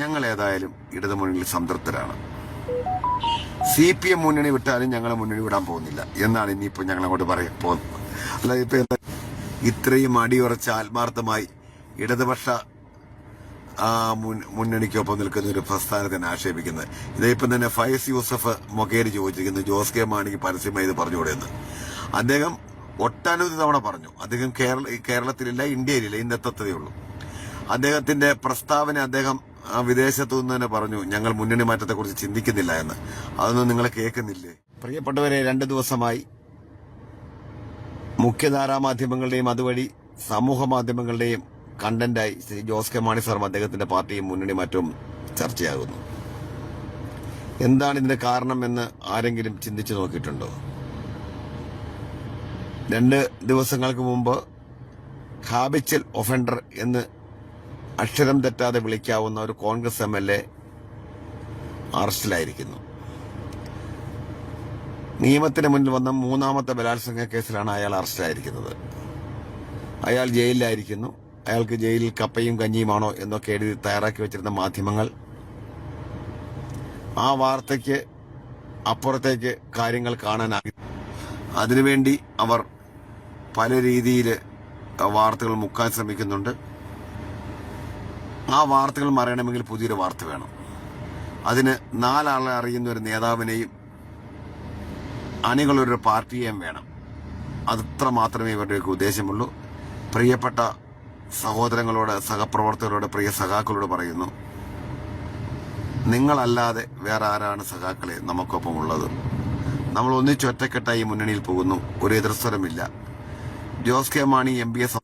ഞങ്ങൾ ഏതായാലും ഇടതു മുന്നണിയിൽ സംതൃപ്തരാണ്. സി പി എം മുന്നണി വിട്ടാലും ഞങ്ങളെ മുന്നണി വിടാൻ പോകുന്നില്ല. എന്നാണ് ഇനിയിപ്പോ ഞങ്ങൾ അങ്ങോട്ട് പറയാൻ പോകുന്നത്. അല്ല ഇപ്പൊ എന്താ? ഇത്രയും അടിയുറച്ച ആത്മാർത്ഥമായി ഇടതുപക്ഷ മുന്നണിക്കൊപ്പം നിൽക്കുന്ന ഒരു പ്രസ്ഥാനത്തിന് ആക്ഷേപിക്കുന്നത്. ഇതേപ്പം തന്നെ ഫയസ് യൂസഫ് മൊകേരി ചോദിച്ചിരിക്കുന്നു ജോസ് കെ മാണിക്ക് പരസ്യമായി ഇത് പറഞ്ഞുകൂടെയെന്ന് അദ്ദേഹം ഒട്ടനവധി തവണ പറഞ്ഞു അദ്ദേഹം കേരള കേരളത്തിലില്ല ഇന്ത്യയിലില്ല ഇന്നത്തെ ഉള്ളൂ. അദ്ദേഹത്തിന്റെ പ്രസ്താവന അദ്ദേഹം വിദേശത്തു നിന്ന് തന്നെ പറഞ്ഞു ഞങ്ങൾ മുന്നണി മാറ്റത്തെ കുറിച്ച് ചിന്തിക്കുന്നില്ല എന്ന്. അതൊന്നും നിങ്ങളെ കേൾക്കുന്നില്ലേ? പ്രിയപ്പെട്ടവരെ രണ്ട് ദിവസമായി മുഖ്യധാരാ മാധ്യമങ്ങളുടെയും അതുവഴി സമൂഹ മാധ്യമങ്ങളുടെയും കണ്ടന്റായി ശ്രീ ജോസ് കെ മാണി സാറും അദ്ദേഹത്തിന്റെ പാർട്ടിയും മുന്നണി മാറ്റവും ചർച്ചയാകുന്നു. എന്താണ് ഇതിന്റെ കാരണം എന്ന് ആരെങ്കിലും ചിന്തിച്ചു നോക്കിയിട്ടുണ്ടോ? രണ്ട് ദിവസങ്ങൾക്ക് മുമ്പ് ഹാബിച്ചൽ ഒഫൻഡർ എന്ന് അക്ഷരം തെറ്റാതെ വിളിക്കാവുന്ന ഒരു കോൺഗ്രസ് എം എൽ എ അറസ്റ്റിലായിരിക്കുന്നു. നിയമത്തിന് മുന്നിൽ വന്ന മൂന്നാമത്തെ ബലാത്സംഗ കേസിലാണ് അയാൾ അറസ്റ്റിലായിരിക്കുന്നത്. അയാൾ ജയിലിലായിരിക്കുന്നു. അയാൾക്ക് ജയിലിൽ കപ്പയും കഞ്ഞിയുമാണോ എന്നൊക്കെ എഴുതി തയ്യാറാക്കി വെച്ചിരുന്ന മാധ്യമങ്ങൾ ആ വാർത്തയ്ക്ക് അപ്പുറത്തേക്ക് കാര്യങ്ങൾ കാണാനായി. അതിനുവേണ്ടി അവർ പല രീതിയിൽ വാർത്തകൾ മുക്കാൻ ശ്രമിക്കുന്നുണ്ട്. ആ വാർത്തകൾ മറിയണമെങ്കിൽ പുതിയൊരു വാർത്ത വേണം. അതിന് നാലാളെ അറിയുന്ന ഒരു നേതാവിനെയും അണികളൊരു പാർട്ടിയെയും വേണം. അതത്ര മാത്രമേ ഇവരുടെയൊക്കെ ഉദ്ദേശമുള്ളൂ. പ്രിയപ്പെട്ട സഹോദരങ്ങളോട് സഹപ്രവർത്തകരോട് പ്രിയ സഖാക്കളോട് പറയുന്നു നിങ്ങളല്ലാതെ വേറെ ആരാണ് സഖാക്കളെ നമുക്കൊപ്പം ഉള്ളത് നമ്മൾ ഒന്നിച്ചൊറ്റക്കെട്ടായി മുന്നണിയിൽ പോകുന്നു. ഒരു എതിർസ്വരമില്ല Jose K Mani M P S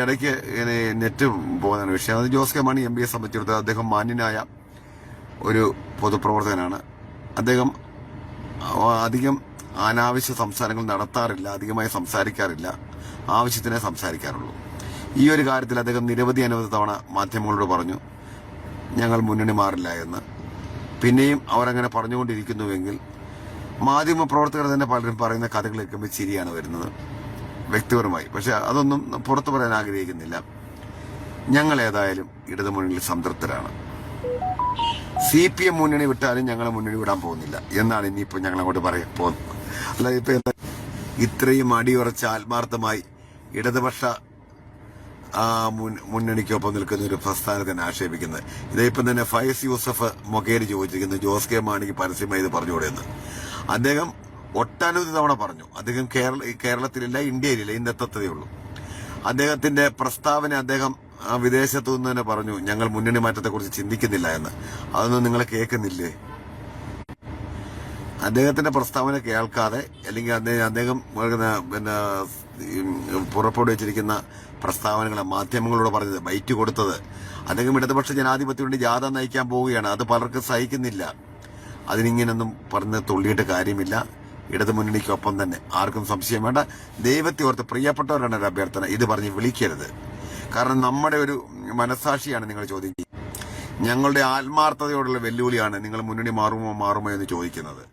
ഇടയ്ക്ക് ഇങ്ങനെ നെറ്റ് പോകുന്നതാണ്. വിഷയം അത് ജോസ് കെ മാണി എം പിയെ സംബന്ധിച്ചിടത്തോളം അദ്ദേഹം മാന്യനായ ഒരു പൊതുപ്രവർത്തകനാണ്. അദ്ദേഹം അധികം അനാവശ്യ സംസാരങ്ങൾ നടത്താറില്ല അധികമായി സംസാരിക്കാറില്ല. ആവശ്യത്തിനെ സംസാരിക്കാറുള്ളൂ. ഈ ഒരു കാര്യത്തിൽ അദ്ദേഹം നിരവധി അനവധി തവണ മാധ്യമങ്ങളോട് പറഞ്ഞു ഞങ്ങൾ മുന്നണി മാറില്ല എന്ന്. പിന്നെയും അവരങ്ങനെ പറഞ്ഞുകൊണ്ടിരിക്കുന്നുവെങ്കിൽ മാധ്യമ പ്രവർത്തകർ തന്നെ പലരും പറയുന്ന കഥകൾ കേൾക്കുമ്പോൾ ചിരിയാണ് വരുന്നത്. വ്യക്തിപരമായി. പക്ഷെ അതൊന്നും പുറത്തു പറയാൻ ആഗ്രഹിക്കുന്നില്ല. ഞങ്ങൾ ഏതായാലും ഇടതുമുന്നണിയിൽ സംതൃപ്തരാണ്. സി പി എം മുന്നണി വിട്ടാലും ഞങ്ങൾ മുന്നണി വിടാൻ പോകുന്നില്ല. എന്നാണ് ഇനിയിപ്പോ ഞങ്ങൾ അങ്ങോട്ട് പറയാൻ പോകുന്നത്. അല്ല ഇപ്പൊ എന്താ? ഇത്രയും അടിയുറച്ച ആത്മാർത്ഥമായി ഇടതുപക്ഷ മുന്നണിക്കൊപ്പം നിൽക്കുന്ന ഒരു പ്രസ്ഥാനത്തിന് ആക്ഷേപിക്കുന്നത്. ഇതേപ്പം തന്നെ ഫയസ് യൂസഫ് മൊകേരി ചോദിച്ചിരിക്കുന്നു ജോസ് കെ മാണിക്ക് പരസ്യമായി ഇത് പറഞ്ഞുകൂടെ എന്ന്. അദ്ദേഹം ഒട്ടനവധി തവണ പറഞ്ഞു. അദ്ദേഹം കേരള കേരളത്തിലില്ല ഇന്ത്യയിലില്ല ഇന്നത്തെ ഉള്ളൂ. അദ്ദേഹത്തിന്റെ പ്രസ്താവന അദ്ദേഹം വിദേശത്തു നിന്ന് തന്നെ പറഞ്ഞു ഞങ്ങൾ മുന്നണി മാറ്റത്തെക്കുറിച്ച് ചിന്തിക്കുന്നില്ല എന്ന്. അതൊന്നും നിങ്ങളെ കേൾക്കുന്നില്ലേ? അദ്ദേഹത്തിന്റെ പ്രസ്താവന കേൾക്കാതെ അല്ലെങ്കിൽ അദ്ദേഹം പിന്നെ പിന്നെ പുറപ്പെടു വെച്ചിരിക്കുന്ന പ്രസ്താവനകളെ മാധ്യമങ്ങളോട് പറഞ്ഞത് ബൈറ്റ് കൊടുത്തത്. അദ്ദേഹം ഇടതുപക്ഷ ജനാധിപത്യം വേണ്ടി ജാഥ നയിക്കാൻ പോവുകയാണ്. അത് പലർക്കും സഹിക്കുന്നില്ല. അതിനിങ്ങനൊന്നും പറഞ്ഞ് തുള്ളിയിട്ട് കാര്യമില്ല. ഇടതുമുന്നണിക്കൊപ്പം തന്നെ. ആർക്കും സംശയം വേണ്ട. ദൈവത്തെ ഓർത്ത് പ്രിയപ്പെട്ടവരാണ് ഒരു അഭ്യർത്ഥന. ഇത് പറഞ്ഞ് വിളിക്കരുത്. കാരണം നമ്മുടെ ഒരു മനസാക്ഷിയാണ് നിങ്ങൾ ചോദിക്കുന്നത്. ഞങ്ങളുടെ ആത്മാർത്ഥതയോടുള്ള വെല്ലുവിളിയാണ് നിങ്ങൾ മുന്നണി മാറുമോ മാറുമോ എന്ന് ചോദിക്കുന്നത്.